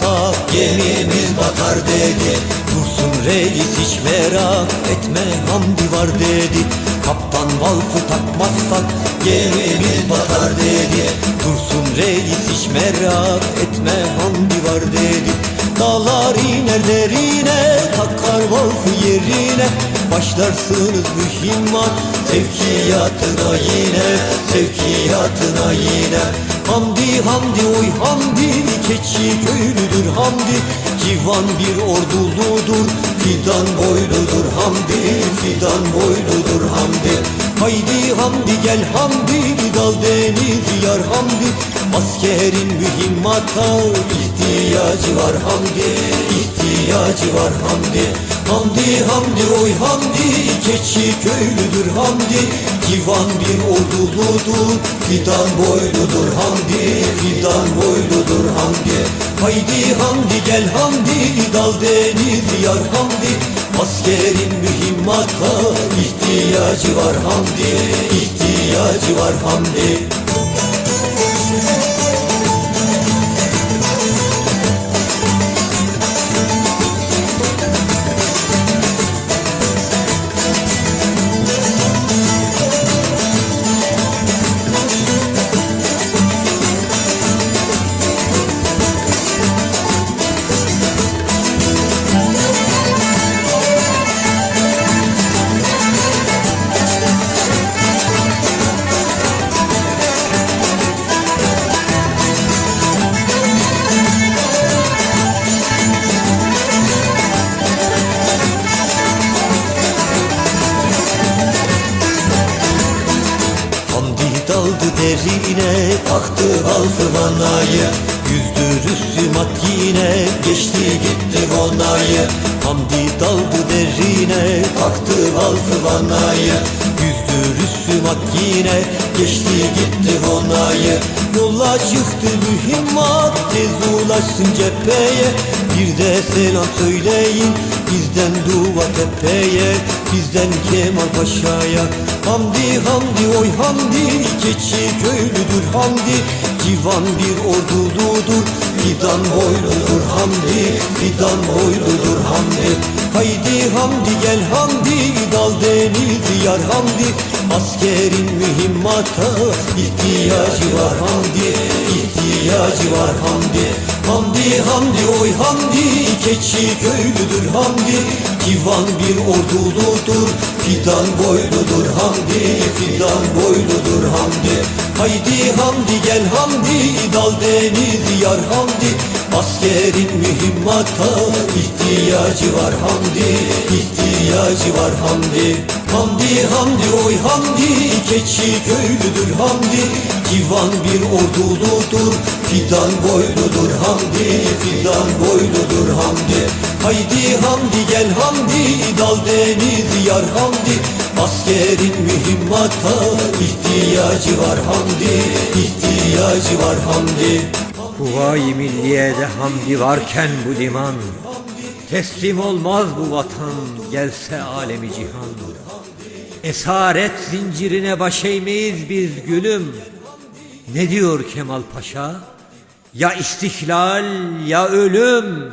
takmazsa gemimiz batar dedi. Dursun reis hiç merak etme Hamdi var dedi. Kaptan balsı takmazsak gemimiz batar dedi. Dursun reis hiç merak etme Hamdi var dedi. Dağlar iner derine takar balsı yerine. Başlarsınız mühimmat sevkiyatına yine Sevkiyatına yine Hamdi Hamdi oy Hamdi Keçi köylüdür Hamdi. Civan bir orduludur Fidan boyludur Hamdi Fidan boyludur Hamdi. Haydi Hamdi gel Hamdi Dal deniz yar Hamdi. Askerin mühimmata ihtiyacı var Hamdi ihtiyacı var Hamdi. Hamdi Hamdi oy Hamdi Keçi köylüdür Hamdi Civan bir orduludur Fidan boyludur Hamdi Fidan boyludur Hamdi. Haydi Hamdi gel Hamdi Dal deniz yar Hamdi. Askerin mühimmata ihtiyacı var Hamdi ihtiyacı var Hamdi daldı derine. Taktı aldı vanayı Yüzdü Rüsümat yine. Geçti gitti vonayı Hamdi daldı derine. Taktı aldı vanayı Yüzdü Rüsümat yine. Geçti gitti vonayı Yola çıktı mühimmat. Tez ulaşsın cepheye Bir de selam söyleyin bizden dua tepeye Bizden Kemal Paşa'ya Hamdi Hamdi oy Hamdi. Keçi köylüdür Hamdi. Civan bir orduludur Fidan boyludur Hamdi. Fidan boyludur Hamdi. Haydi Hamdi gel Hamdi. Dal deniz yar Hamdi. Askerin mühimmata ihtiyacı var Hamdi. İhtiyacı var Hamdi Hamdi Hamdi oy Hamdi Keçi köylüdür Hamdi. Civan bir orduludur Fidan boyludur Hamdi Fidan boyludur Hamdi. Haydi Hamdi gel Hamdi Dal deniz yar Hamdi. Askerin mühimmata ihtiyacı var Hamdi ihtiyacı var Hamdi Hamdi Hamdi oy Hamdi. Keçi köylüdür Hamdi. Civan bir orduludur Fidan boyludur Hamdi. Fidan boyludur Hamdi. Haydi Hamdi gel Hamdi. Dal deniz yar Hamdi. Askerin mühimmata ihtiyacı var Hamdi. İhtiyacı var Hamdi. Kuvayi milliyede hamdi varken bu liman. Teslim olmaz bu vatan gelse alemi cihan Esaret zincirine baş eğmeyiz biz gülüm Ne diyor Kemal Paşa? Ya istihlal ya ölüm